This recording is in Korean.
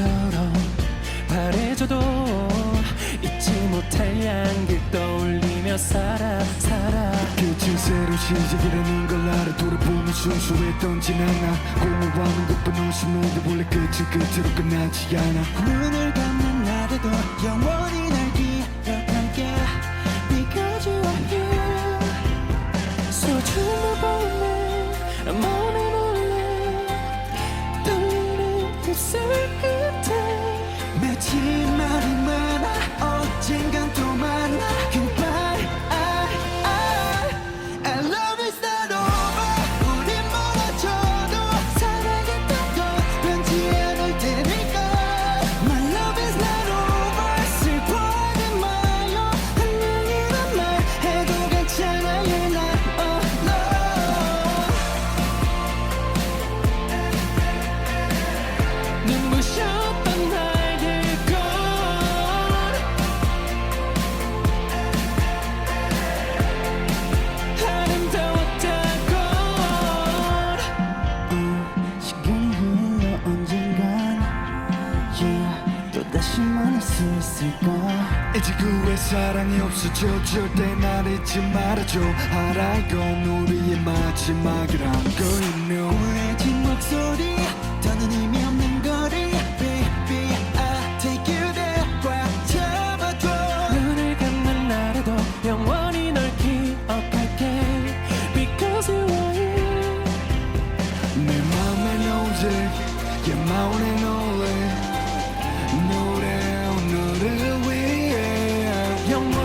별처럼 바래져도 잊지 못할 양길 떠올리며 살아 살아. 끝은 새로 시작이라는 걸 알아 돌아보면 순수했던 지난 나 고마워하는 것뿐 없이 너도 원래 끝은 끝으로 끝나지 않아. 눈을 감는 나도 영원히 수 있을까? 이 지구에 사랑이 없어져? 절대 날 잊지 말아줘. 알아 이건 우리의 마지막이란 걸 you know 우울해진 목소리 더는 의미 없는 거리. Baby I take you there. 꽉 잡아줘. 눈을 감는 나라도 영원히 널 기억할게. Because you are here. 내 맘엔 오직 얘 마음에 young